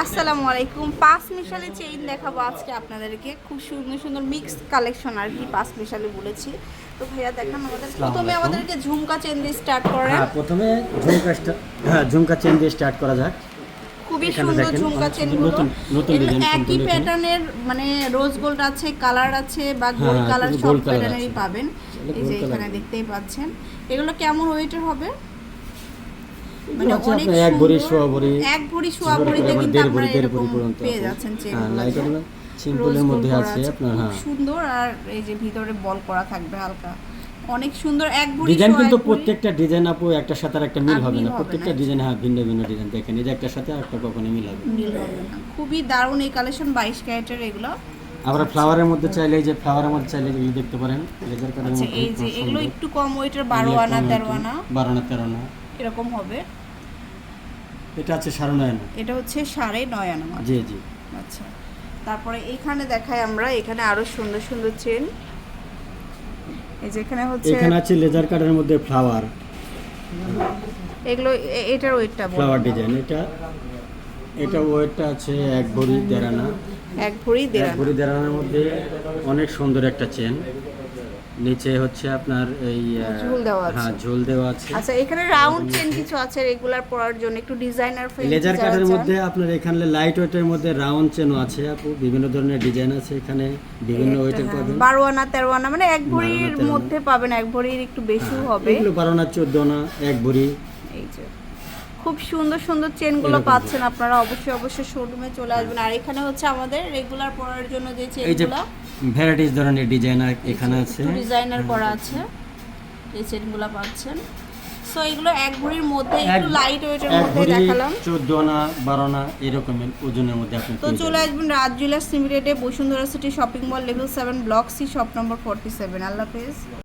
আসসালামু আলাইকুম পাঁচ মিশালি চেইন দেখাবো আজকে আপনাদেরকে। খুব সুন্দর সুন্দর মিক্সড কালেকশন আর কি পাঁচ মিশালি বলেছি। তো ভাইয়া দেখান আমাদের প্রথমে আমাদেরকে ঝুমকা চেন দিয়ে স্টার্ট করেন। হ্যাঁ প্রথমে ঝুমকা হ্যাঁ ঝুমকা চেন দিয়ে স্টার্ট করা যাক। খুবই সুন্দর ঝুমকা অনেক চেন সুন্দর নতুন- নতুন এগুলো design একই প্যাটার্নের মানে রোজ গোল্ড আছে কালার আছে বা গোল্ড হ্যাঁ, কালার সব প্যাটার্নেরই পাবেন। এই যে এখানে দেখতেই পাচ্ছেন। এগুলো কেমন ওয়েটের হবে? এগুলো হচ্ছে এক ভরি, সোয়া ভরি, এক ভরি সোয়া ভরিতে কিন্তু আপনারা এরকম পেয়ে যাচ্ছেন চেন হ্যাঁ, লাইট এগুলো সিম্পলের মধ্যে আছে আপনার হ্যাঁ। সুন্দর আর এই যে ভিতরে বল করা থাকবে হালকা। অনেক সুন্দর এক ভরি ডিজাইন কিন্তু প্রত্যেকটা ডিজাইন আপু একটার সাথে একটা মিল হবে না। প্রত্যেকটা ডিজাইন হ্যাঁ ভিন্ন ভিন্ন ডিজাইন দেখেন এই যে একটার সাথে একটা কখনো মিল হবে মিল হবে না। খুবই দারুণ এই কালেকশন ক্যারেটের এগুলো। আবার ফ্লাওয়ারের মধ্যে চাইলে যে ফ্লাওয়ারের মধ্যে চাইলে এগুলো দেখতে পারেন। লেজার কাটার আচ্ছা মধ্যে এই যে এগুলো একটু কম ওয়েটের আনা কম তেরো একটু, আনা। আনা। এরকম হবে। এটা আছে সাড়ে নয় আনা। এটা হচ্ছে সাড়ে নয় আনা মাত্র। জি জি। আচ্ছা। তারপরে এখানে দেখাই আমরা এখানে আরও সুন্দর সুন্দর চেন। এই যে এখানে হচ্ছে এখানে আছে লেজার কাটার মধ্যে ফ্লাওয়ার। এগুলো এটার ওয়েটটা ফ্লাওয়ার ডিজাইন এটা এটা ওয়েটটা আছে এক ভরি দেড় আনা। এক ভরি দেড় আনা। ভরি দেড় আনার মধ্যে অনেক সুন্দর একটা চেন। নিচে হচ্ছে আপনার এই ঝুল দেওয়া আছে। হ্যাঁ ঝোল দেওয়া আছে। আচ্ছা এখানে রাউন্ড চেন কিছু আছে রেগুলার পরার জন্য? একটু ডিজাইনার লেজার কাটের মধ্যে আপনার এখানে লাইট ওয়েটের মধ্যে রাউন্ড চেনও আছে আপু। বিভিন্ন ধরনের ডিজাইন আছে এখানে বিভিন্ন ওয়েটের পাবেন বারো আনা তেরো আনা মানে এক ভরির মধ্যে পাবেন এক ভরির একটু বেশিও হবে। এগুলো বারো না চোদ্দ আনা এক ভরি। এই যে। খুব সুন্দর সুন্দর চেনগুলো পাচ্ছেন আপনারা। অবশ্যই অবশ্যই শোরুমে চলে আসবেন। আর এখানে হচ্ছে আমাদের রেগুলার পরার জন্য যে চেনগুলো ভ্যারাইটিস ধরনের ডিজাইন এখানে আছে। ডিজাইনার করা আছে। এই চেনগুলো পাচ্ছেন। সো এগুলো এক ভরির মধ্যে একটু লাইট ওয়েটের মধ্যে দেখালাম। চোদ্দ না বারো না এরকমের ওজনের মধ্যে আপনি তো চলে আসবেন রাজ জুয়েলার্স লিমিটেডে Bashundhara city shopping mall level seven block C shop number forty seven আল্লাহ হাফেজ।